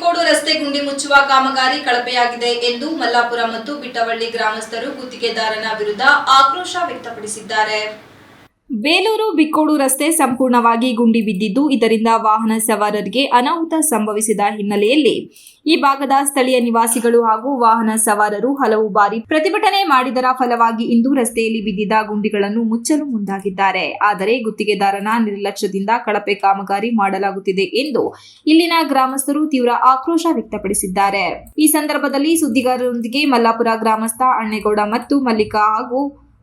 ಬಿಕ್ಕೋಡು ರಸ್ತೆ ಗುಂಡಿ ಮುಚ್ಚುವ ಕಾಮಗಾರಿ ಕಳಪೆಯಾಗಿದೆ ಎಂದು ಮಲ್ಲಾಪುರ ಮತ್ತು ಬಿಟ್ಟವಳ್ಳಿ ಗ್ರಾಮಸ್ಥರು ಗುತ್ತಿಗೆದಾರನ ವಿರುದ್ಧ ಆಕ್ರೋಶ ವ್ಯಕ್ತಪಡಿಸಿದ್ದಾರೆ. ಬೇಲೂರು ಬಿಕ್ಕೋಡು ರಸ್ತೆ ಸಂಪೂರ್ಣವಾಗಿ ಗುಂಡಿ ಬಿದ್ದಿದ್ದು ಇದರಿಂದ ವಾಹನ ಸವಾರರಿಗೆ ಅನಾಹುತ ಸಂಭವಿಸಿದ ಹಿನ್ನೆಲೆಯಲ್ಲಿ ಈ ಭಾಗದ ಸ್ಥಳೀಯ ನಿವಾಸಿಗಳು ಹಾಗೂ ವಾಹನ ಸವಾರರು ಹಲವು ಬಾರಿ ಪ್ರತಿಭಟನೆ ಮಾಡಿದರ ಫಲವಾಗಿ ಇಂದು ರಸ್ತೆಯಲ್ಲಿ ಬಿದ್ದಿದ್ದ ಗುಂಡಿಗಳನ್ನು ಮುಚ್ಚಲು ಮುಂದಾಗಿದ್ದಾರೆ. ಆದರೆ ಗುತ್ತಿಗೆದಾರನ ನಿರ್ಲಕ್ಷ್ಯದಿಂದ ಕಳಪೆ ಕಾಮಗಾರಿ ಮಾಡಲಾಗುತ್ತಿದೆ ಎಂದು ಇಲ್ಲಿನ ಗ್ರಾಮಸ್ಥರು ತೀವ್ರ ಆಕ್ರೋಶ ವ್ಯಕ್ತಪಡಿಸಿದ್ದಾರೆ. ಈ ಸಂದರ್ಭದಲ್ಲಿ ಸುದ್ದಿಗಾರರೊಂದಿಗೆ ಮಲ್ಲಾಪುರ ಗ್ರಾಮಸ್ಥ ಅಣ್ಣೇಗೌಡ ಮತ್ತು ಮಲ್ಲಿಕಾ ಹಾಗೂ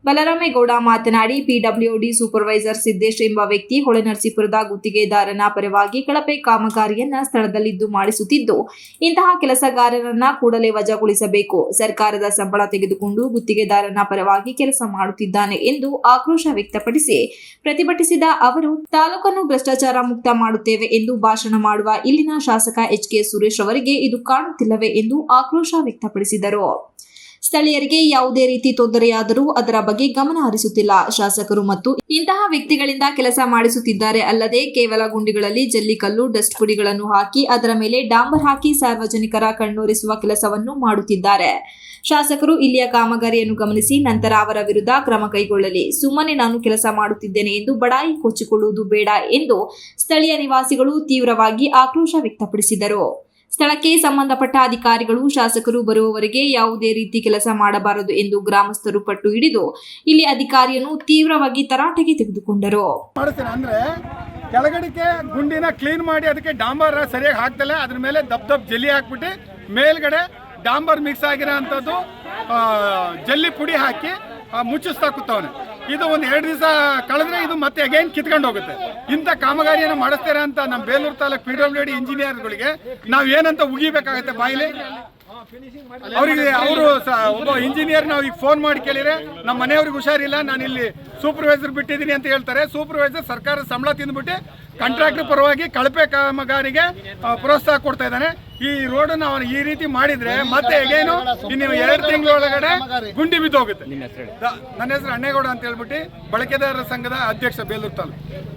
ಬಲರಾಮೇಗೌಡ ಮಾತನಾಡಿ, ಪಿಡಬ್ಲ್ಯೂಡಿ ಸೂಪರ್ವೈಸರ್ ಸಿದ್ದೇಶ್ ಎಂಬ ವ್ಯಕ್ತಿ ಹೊಳೆನರಸೀಪುರದ ಗುತ್ತಿಗೆದಾರನ ಪರವಾಗಿ ಕಳಪೆ ಕಾಮಗಾರಿಯನ್ನ ಸ್ಥಳದಲ್ಲಿದ್ದು ಮಾಡಿಸುತ್ತಿದ್ದು, ಇಂತಹ ಕೆಲಸಗಾರರನ್ನ ಕೂಡಲೇ ವಜಾಗೊಳಿಸಬೇಕು. ಸರ್ಕಾರದ ಸಂಬಳ ತೆಗೆದುಕೊಂಡು ಗುತ್ತಿಗೆದಾರನ ಪರವಾಗಿ ಕೆಲಸ ಮಾಡುತ್ತಿದ್ದಾನೆ ಎಂದು ಆಕ್ರೋಶ ವ್ಯಕ್ತಪಡಿಸಿ ಪ್ರತಿಭಟಿಸಿದ ಅವರು, ತಾಲೂಕನ್ನು ಭ್ರಷ್ಟಾಚಾರ ಮುಕ್ತ ಮಾಡುತ್ತೇವೆ ಎಂದು ಭಾಷಣ ಮಾಡುವ ಇಲ್ಲಿನ ಶಾಸಕ ಎಚ್ ಕೆ ಸುರೇಶ್ ಅವರಿಗೆ ಇದು ಕಾಣುತ್ತಿಲ್ಲವೇ ಎಂದು ಆಕ್ರೋಶ ವ್ಯಕ್ತಪಡಿಸಿದರು. ಸ್ಥಳೀಯರಿಗೆ ಯಾವುದೇ ರೀತಿ ತೊಂದರೆಯಾದರೂ ಅದರ ಬಗ್ಗೆ ಗಮನ ಹರಿಸುತ್ತಿಲ್ಲ. ಶಾಸಕರು ಮತ್ತು ಇಂತಹ ವ್ಯಕ್ತಿಗಳಿಂದ ಕೆಲಸ ಮಾಡಿಸುತ್ತಿದ್ದಾರೆ. ಅಲ್ಲದೆ ಕೇವಲ ಗುಂಡಿಗಳಲ್ಲಿ ಜಲ್ಲಿಕಲ್ಲು, ಡಸ್ಟ್ ಪುಡಿಗಳನ್ನು ಹಾಕಿ, ಅದರ ಮೇಲೆ ಡಾಂಬರ್ ಹಾಕಿ ಸಾರ್ವಜನಿಕರ ಕಣ್ಣೋರಿಸುವ ಕೆಲಸವನ್ನು ಮಾಡುತ್ತಿದ್ದಾರೆ. ಶಾಸಕರು ಇಲ್ಲಿಯ ಕಾಮಗಾರಿಯನ್ನು ಗಮನಿಸಿ, ನಂತರ ಅವರ ವಿರುದ್ಧ ಕ್ರಮ ಕೈಗೊಳ್ಳಲಿ. ಸುಮ್ಮನೆ ನಾನು ಕೆಲಸ ಮಾಡುತ್ತಿದ್ದೇನೆ ಎಂದು ಬಡಾಯಿ ಕೊಚ್ಚಿಕೊಳ್ಳುವುದು ಬೇಡ ಎಂದು ಸ್ಥಳೀಯ ನಿವಾಸಿಗಳು ತೀವ್ರವಾಗಿ ಆಕ್ರೋಶ ವ್ಯಕ್ತಪಡಿಸಿದರು. ಸ್ಥಳಕ್ಕೆ ಸಂಬಂಧಪಟ್ಟ ಅಧಿಕಾರಿಗಳು, ಶಾಸಕರು ಬರುವವರೆಗೆ ಯಾವುದೇ ರೀತಿ ಕೆಲಸ ಮಾಡಬಾರದು ಎಂದು ಗ್ರಾಮಸ್ಥರು ಪಟ್ಟು ಹಿಡಿದು ಇಲ್ಲಿ ಅಧಿಕಾರಿಯನ್ನು ತೀವ್ರವಾಗಿ ತರಾಟೆಗೆ ತೆಗೆದುಕೊಂಡರು. ಅಂದ್ರೆ ಕೆಳಗಡೆಗೆ ಗುಂಡಿನ ಕ್ಲೀನ್ ಮಾಡಿ ಅದಕ್ಕೆ ಡಾಂಬರ್ ಸರಿಯಾಗಿ ಹಾಕ್ತಲ್ಲ ಅದ್ರ ಮೇಲೆ ದಪ್ ದಪ್ ಜಲ್ಲಿ ಹಾಕ್ಬಿಟ್ಟು ಮೇಲ್ಗಡೆ ಡಾಂಬರ್ ಮಿಕ್ಸ್ ಆಗಿರೋ ಅಂಥದ್ದು ಜಲ್ಲಿ ಪುಡಿ ಹಾಕಿ ಮುಚ್ಚಿಸ್ತಾ ಕೂತವನೆ. ಇದು ಒಂದು ಎರಡು ದಿವಸ ಕಳೆದ್ರೆ ಇದು ಮತ್ತೆ ಅಗೈನ್ ಕಿತ್ಕೊಂಡು ಹೋಗುತ್ತೆ. ಇಂಥ ಕಾಮಗಾರಿಯನ್ನು ಮಾಡಿಸ್ತಾರೆ ಅಂತ ನಮ್ಮ Belur taluk P W D ಇಂಜಿನಿಯರ್ಗಳಿಗೆ ನಾವು ಏನಂತ ಉಗಿಬೇಕಾಗತ್ತೆ ಬಾಯಿಲಿ? ಅವರಿಗೆ ಅವರು ಒಬ್ಬ ಇಂಜಿನಿಯರ್ ನಾವು ಈಗ ಫೋನ್ ಮಾಡಿ ಕೇಳಿದ್ರೆ ನಮ್ಮ ಮನೆಯವ್ರಿಗೆ ಹುಷಾರಿಲ್ಲ ನಾನು ಇಲ್ಲಿ ಸೂಪರ್ವೈಸರ್ ಬಿಟ್ಟಿದ್ದೀನಿ ಅಂತ ಹೇಳ್ತಾರೆ. ಸೂಪರ್ವೈಸರ್ ಸರ್ಕಾರ ಸಂಬಳ ತಿಂದ್ಬಿಟ್ಟು ಕಾಂಟ್ರಾಕ್ಟರ್ ಪರವಾಗಿ ಕಳಪೆ ಕಾಮಗಾರಿಗೆ ಪ್ರೋತ್ಸಾಹ ಕೊಡ್ತಾ ಇದ್ದಾನೆ. ಈ ರೋಡನ್ನು ಅವನು ಈ ರೀತಿ ಮಾಡಿದ್ರೆ ಮತ್ತೆ ಹೇಗೇನು ಇನ್ನು ಎರಡು ತಿಂಗಳೊಳಗಡೆ ಗುಂಡಿ ಬಿದ್ದು ಹೋಗುತ್ತೆ ದ- ನನ್ನ ಹೆಸರು ಅಣ್ಣೇಗೌಡ ಅಂತ ಹೇಳ್ಬಿಟ್ಟು ಬಳಕೆದಾರರ ಸಂಘದ ಅಧ್ಯಕ್ಷ Belur taluk.